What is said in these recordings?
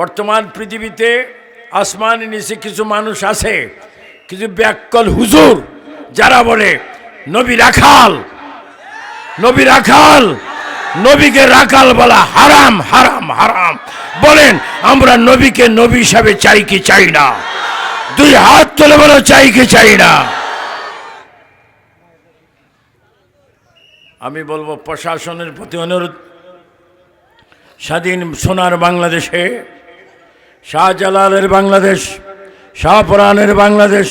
বর্তমান পৃথিবীতে আসমানের নিচে কিছু মানুষ আছে, কিছু ব্যাকল হুজুর, যারা বলে, নবী রাখাল নবী রাখাল, নবীকে রাখাল বলা হারাম হারাম হারাম। বলেন, আমরা নবীকে নবী হিসাবে চাই কি চাই না? দুই হাত তুলে বলো, চাই কি চাই না? আমি বলব, প্রশাসনের প্রতি অনুরোধ, স্বাধীন সোনার বাংলাদেশে শাহজালালের বাংলাদেশ শাহপুরাণের বাংলাদেশ,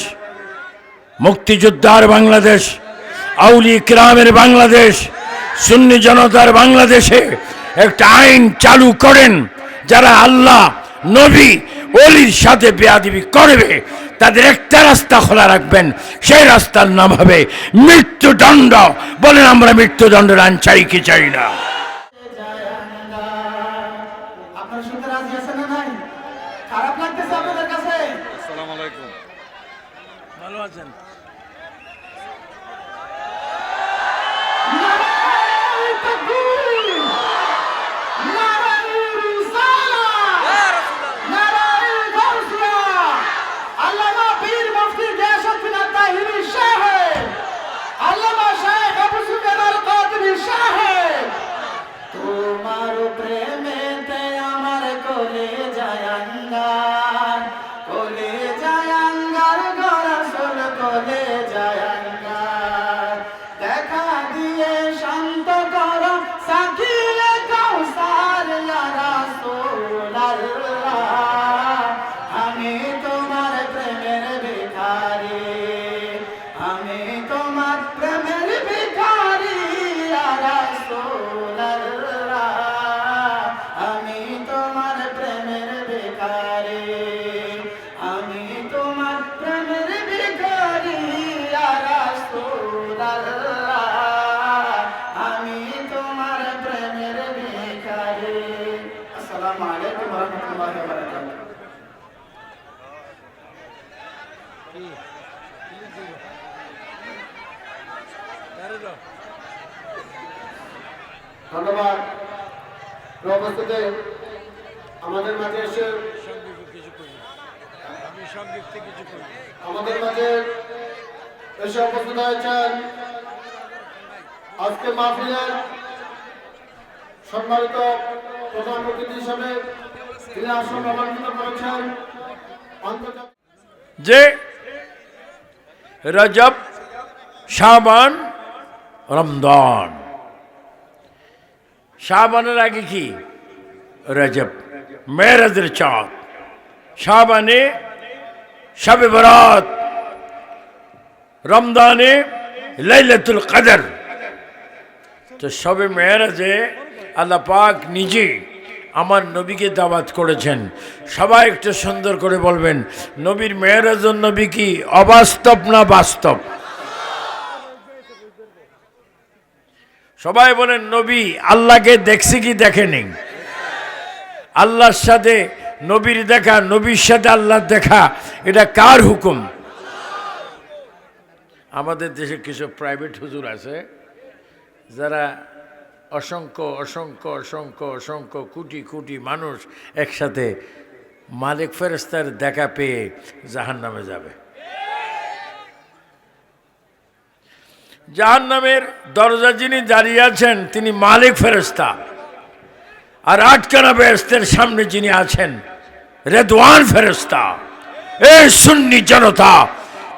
মুক্তিযোদ্ধার বাংলাদেশ আউলি ক্রামের বাংলাদেশ, সুন্নি জনতার বাংলাদেশে একটা আইন চালু করেন, যারা আল্লাহ, নবী অলির সাথে বেয়াদিবি করবে, তাদের একটা রাস্তা খোলা রাখবেন, সেই রাস্তার নাম হবে মৃত্যুদণ্ড। বলেন, আমরা মৃত্যুদণ্ডের আইন চাই কি চাই না? ধন্যবাদ। উপস্থিতি আমাদের মাঝে এসে আমাদের মাঝে এসে উপস্থিত হয়েছেন আজকে মাহফিলের সম্মানিত প্রধান অতিথি হিসাবে তিনি আসন অলঙ্কিত করেছেন। যে রজব, শাবান রমদান শাবানের আগে কি? রজব। মেরাজের চাঁদ। শাবানে শবে বরাত। রমদানে লাইলাতুল কদর। তো সবে মেয়েরাজে আল্লাহ পাক নিজে আমার নবীকে দাওয়াত করেছেন। সবাই একটু সুন্দর করে বলবেন, নবীর মেয়েরাজন নবী কি অবাস্তব না বাস্তব? সবাই বলেন, নবী, আল্লাহকে দেখছি কি দেখেনি? আল্লাহর সাথে নবীর দেখা, নবীর সাথে আল্লাহর দেখা, এটা কার হুকুম? আমাদের দেশে কিছু প্রাইভেট হুজুর আছে, যারা অসংখ্য অসংখ্য অসংখ্য অসংখ্য কোটি কোটি মানুষ একসাথে মালিক ফেরেস্তার দেখা পেয়ে জাহান নামে যাবে। জাহান নামের দরজা যিনি দাঁড়িয়ে আছেন, তিনি মালিক ফেরেস্তা আর আটকানা বেহেস্তের সামনে যিনি আছেন, রেদওয়ান ফেরেস্তা এ সুন্নি জনতা,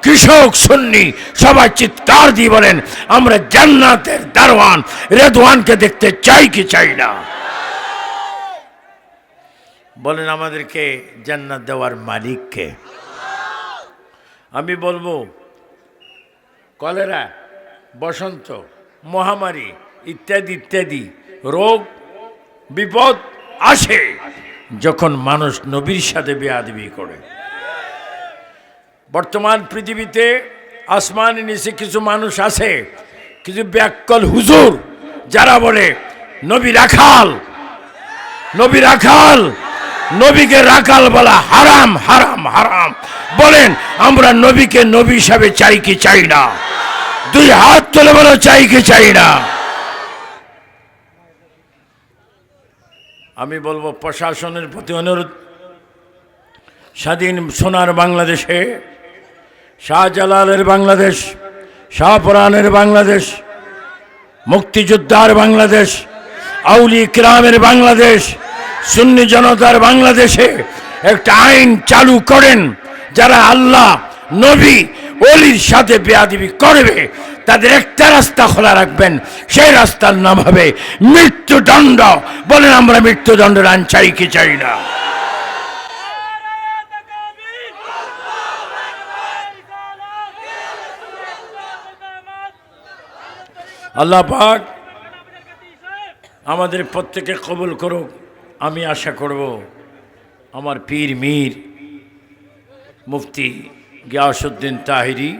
কৃষক সুন্নি, সবাই চিৎকার দিয়ে বলেন, আমরা জান্নাতের দারওয়ান রেদওয়ানকে দেখতে চাই কি চাই না? বলেন, আমাদেরকে জান্নাত দেওয়ার মালিককে আমি বলব, কলেরা বসন্ত, মহামারী ইত্যাদি ইত্যাদি, রোগ, বিপদ আসে যখন মানুষ নবীর সাথে বেয়াদবি করে। বর্তমান পৃথিবীতে আসমান নিচে কিছু মানুষ আছে, কিছু ব্যাকল হুজুর, যারা বলে নবী রাখাল নবী রাখাল নবীকে রাখাল বলা হারাম হারাম হারাম। বলেন, আমরা নবীকে নবী হিসাবে চাই কি চাই না? দুই হাত তুলে বলো, চাই কি চাই না? আমি বলব, প্রশাসনের প্রতি অনুরোধ। স্বাধীন সোনার বাংলাদেশে, শাহজালালের বাংলাদেশ, শাহপরানের বাংলাদেশ, মুক্তিযোদ্ধার বাংলাদেশ আউলি ক্রামের বাংলাদেশ, সুন্নি জনতার বাংলাদেশে একটা আইন চালু করেন যারা আল্লাহ, নবী অলির সাথে বেয়াদিবি করবে, তাদের একটা রাস্তা খোলা রাখবেন, সেই রাস্তার নাম হবে মৃত্যুদণ্ড। বলেন, আমরা মৃত্যুদণ্ড রান চাই কি চাই না? আল্লাহ পাক আমাদের প্রত্যেকে কবুল করুক, আমি আশা করব আমার পীর মীর মুফতি গিয়াসুদ্দিন তাহিরি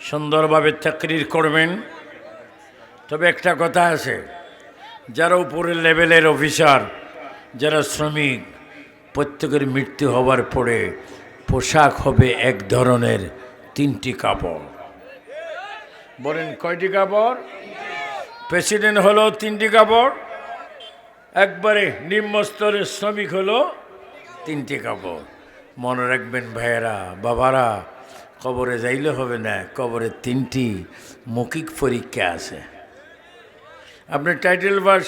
সুন্দরভাবে তাকরির করবেন। তবে একটা কথা আছে, যারা উপরের লেভেলের অফিসার, যারা শ্রমিক, প্রত্যেকের মৃত্যু হওয়ার পরে পোশাক হবে এক ধরনের তিনটি কাপড়। বলেন কয়টি কাপড়? প্রেসিডেন্ট হলো তিনটি কাপড়, একবারে নিম্নস্তরের শ্রমিক হলো তিনটি কাপড়। মনে রাখবেন ভাইয়েরা, বাবারা, কবরে যাইলে হবে না, কবরে তিনটি মৌখিক পরীক্ষা আছে। আপনি টাইটেল পাস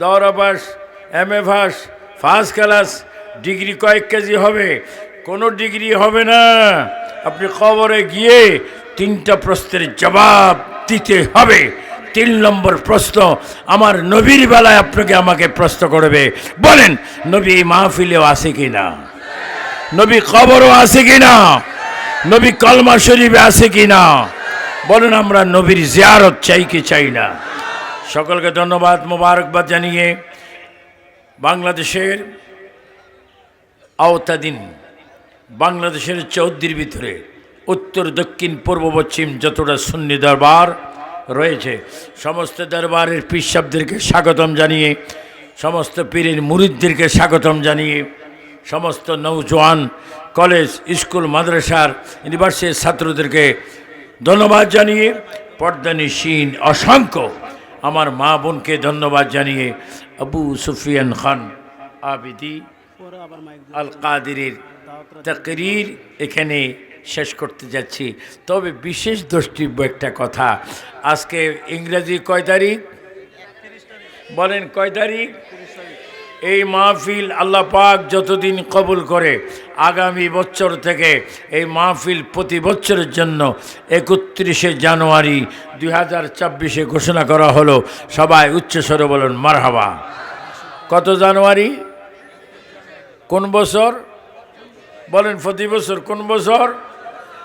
দৌড়া pass M A pass first class degree কয়েক কেজি হবে, কোনো ডিগ্রি হবে না। আপনি কবরে গিয়ে তিনটা প্রশ্নের জবাব দিতে হবে। তিন নম্বর প্রশ্ন, আমার নবীর বেলায় আপনাকে আমাকে প্রশ্ন করবে, বলেন, নবী এই মাহফিলেও আছে কি না নবী কবরও আছে কি না নবী কলমা শরীফে আছে কি না বলেন, আমরা নবীর জিয়ারত চাই কি চাই না? সকলকে ধন্যবাদ, মোবারকবাদ জানিয়ে বাংলাদেশের আওতাধীন, বাংলাদেশের চৌদ্দির ভিতরে উত্তর, দক্ষিণ, পূর্ব, পশ্চিম যতটা সুন্নি দরবার রয়েছে, সমস্ত দরবারের পিসাবদেরকে স্বাগতম জানিয়ে, সমস্ত পীরের মুরিদদেরকে স্বাগতম জানিয়ে সমস্ত নৌজওয়ান, কলেজ, স্কুল, মাদ্রাসার ইউনিভার্সিটির ছাত্রদেরকে ধন্যবাদ জানিয়ে পর্দানিসীন অসংখ্য আমার মা বোনকে ধন্যবাদ জানিয়ে আবু সুফিয়ান খান আবিদি আল কাদিরের তাকরির এখানে শেষ করতে যাচ্ছি। তবে বিশেষ দ্রষ্টব্য একটা কথা, আজকে ইংরেজি কয় তারিখ? বলেন কয় তারিখ? এই মাহফিল আল্লাহ পাক যতদিন কবুল করে, আগামী বছর থেকে এই মাহফিল প্রতি বছরের জন্য একত্রিশে জানুয়ারি দুই হাজার চব্বিশে ঘোষণা করা হলো। সবাই উচ্চস্বরে বলুন, মারহাবা। কত জানুয়ারি? কোন বছর? বলেন, প্রতি বছর কোন বছর?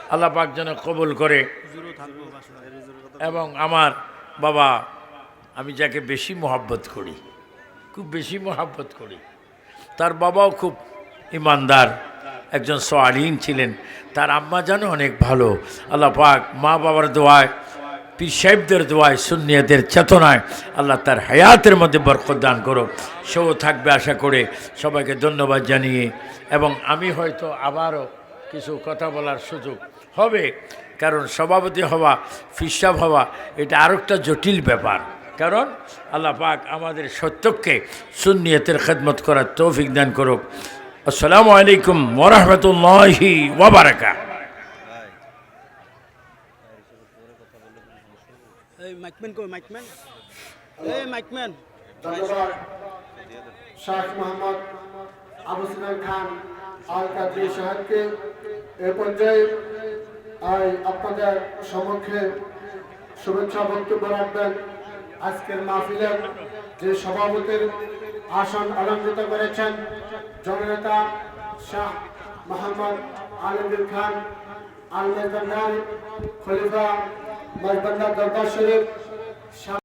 আল্লাহ পাক যেন কবুল করে। এবং আমার বাবা, আমি যাকে বেশি মোহাব্বত করি খুব বেশি মোহাব্বত করি। তার বাবাও খুব ইমানদার, একজন সোয়ালিন ছিলেন। তার আম্মা জানো অনেক ভালো। আল্লাহ পাক মা বাবার দোয়ায়, পীর সাহেবদের দোয়ায়, সুন্নিয়াদের চেতনায় আল্লাহ তার হায়াতের মধ্যে বরকত দান করো সেও থাকবে আশা করে। সবাইকে ধন্যবাদ জানিয়ে এবং আমি হয়তো আবারও কিছু কথা বলার সুযোগ হবে। কারণ সভাপতি হওয়া ফিসাব হওয়া, এটা আরেকটা জটিল ব্যাপার। কারণ আল্লাহ পাক আমাদের সত্যকে সুন্নিয়তের খেদমত করার তৌফিক দান করুক। আসসালামু আলাইকুম ওরহমতুল্লাহি ওবরাকা মাইকম্যান কই মাইকম্যান এই মাইকম্যান শাহ মোহাম্মদ আবু সিনান খান আল কাদরি সাহেবকে এ পর্যায়ে আপনাদের সম্মুখে শুভেচ্ছা বক্তব্য রাখবেন। আজকের মাহফিলের যে সভাপতির আসন অলঙ্কৃত করেছেন জননেতা শাহ মোহাম্মদ আলমগীর খান আল খান, খলিফা মজবন্দা দরবার শরীফ